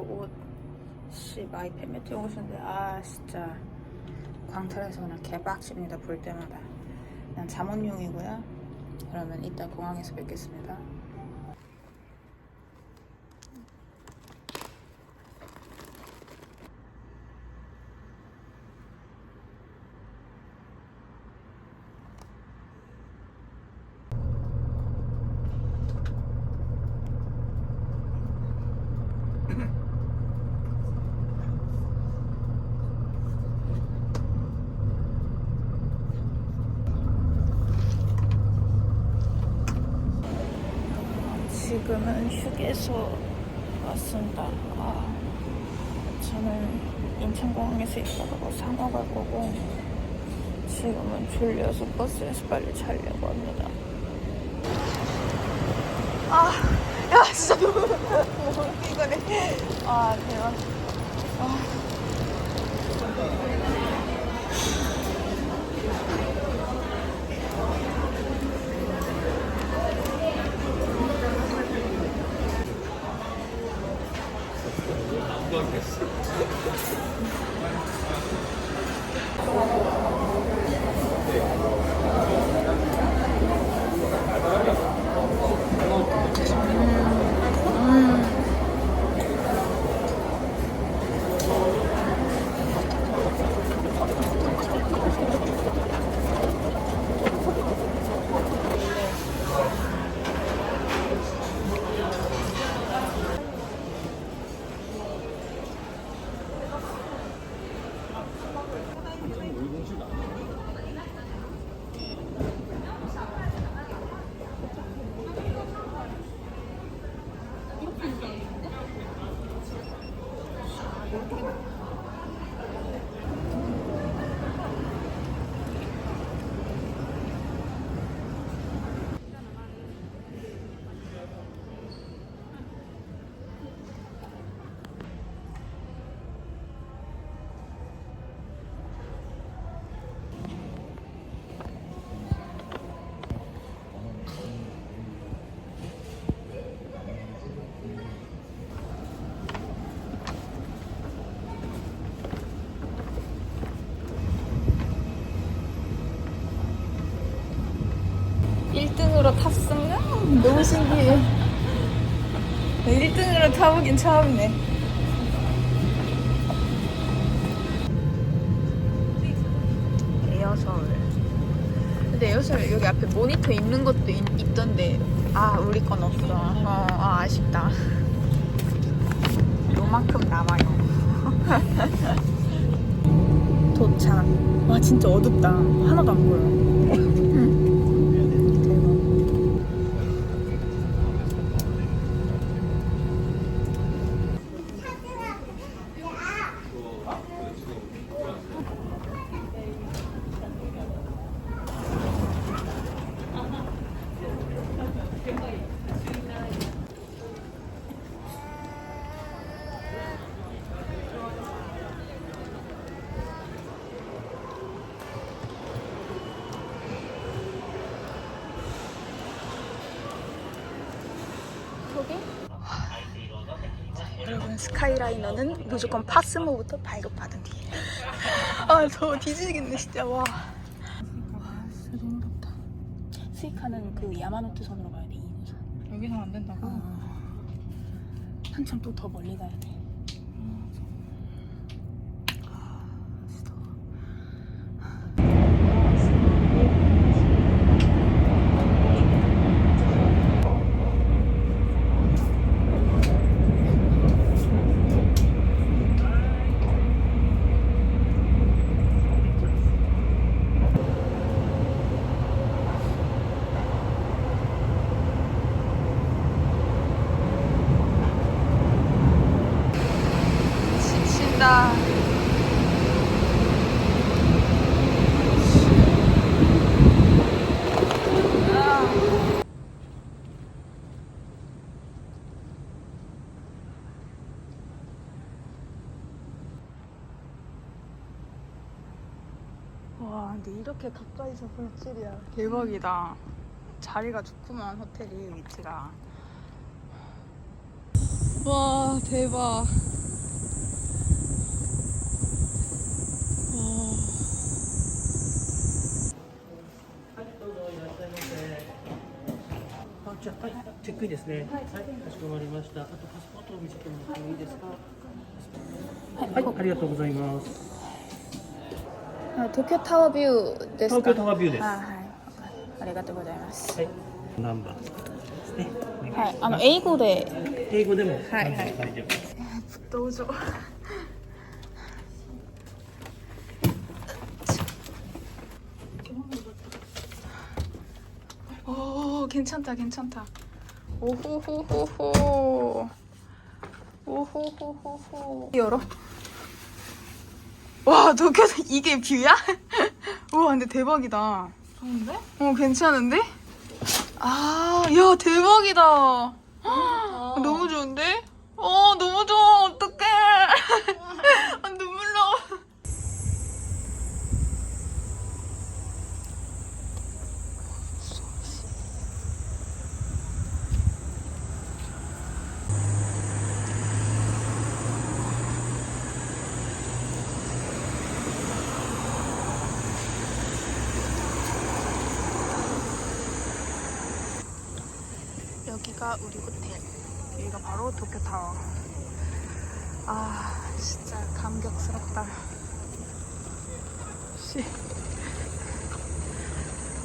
옷, 씨, 많이 팬매트 오셨는데, 아, 진짜. 광탈에서 그냥 개빡칩니다, 볼 때마다. 그냥 잠옷용이고요. 그러면 이따 공항에서 뵙겠습니다. 지금은 휴게소 왔습니다. 아, 저는 인천공항에서 있다가 갈 거고 지금은 졸려서 버스에서 빨리 자려고 합니다. 아, 야 진짜 너무 너무 이거네. 아 대박. 아. 탑승? 너무 신기해. 1등으로 타보긴 처음이네. 에어서울. 근데 에어서울 여기 앞에 모니터 있는 것도 있, 있던데, 아, 우리 건 없어. 어, 아, 아쉽다. 요만큼 남아요. 도착. 와, 진짜 어둡다. 하나도 안 보여. 여러분 스카이라이너는 무조건 파스모부터 발급받은 뒤에. 아 더워 뒤지겠네 진짜. 와. 와, 진짜 너무 덥다 스이카는 그 야마노테 선으로 가야 돼 2호선 여기서 안 된다고? 어. 한참 또 더 멀리 가야 돼 지친다. 와, 근데 이렇게 가까이서 볼 줄이야. 대박이다. 자리가 좋구만, 호텔이 위치가. 와 대박. あ、はい、チェックインですね。はい、かしこまりました。あとパスポートを見せてもらってもいいですか。はい、ありがとうございます。 아, 도쿄 타워 뷰ですか東京タワービューです。あははい。ありがとうございます。い。ナンバーですね。お願いしますはい。あの英語で英語でもはいはい大丈夫です。どうぞ。오 괜찮다 괜찮다. 오호호호호. 오호호호호. 열어. 와 도쿄 이게 뷰야? 우와 근데 대박이다. 좋은데? 어 괜찮은데? 아, 야 대박이다. 아, 너무 좋은데? 어 너무 좋아 어떡해. 아, 눈물 나. 여기가 우리 호텔. 여기가 바로 도쿄타워. 아, 진짜 감격스럽다. 씨.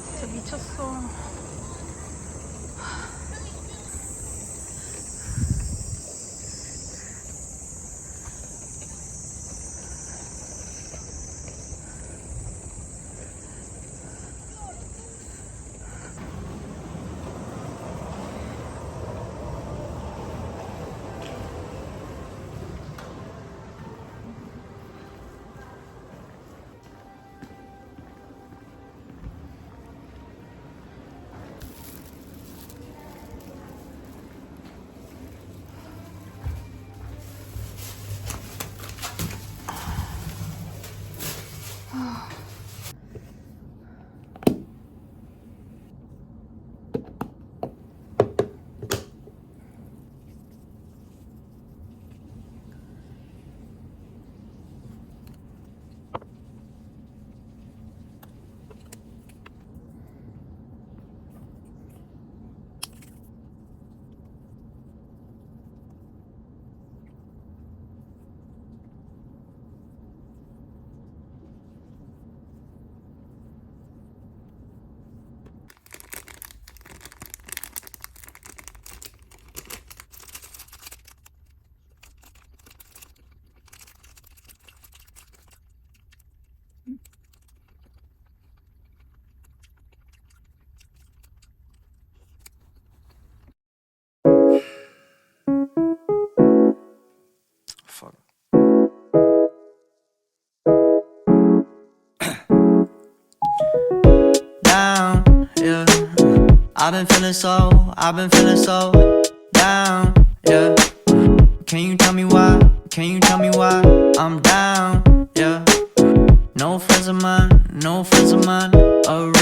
진짜 미쳤어. 啊。I've been feeling so, I've been feeling so down, yeah. Can you tell me why? Can you tell me why I'm down, yeah? No friends of mine, no friends of mine around.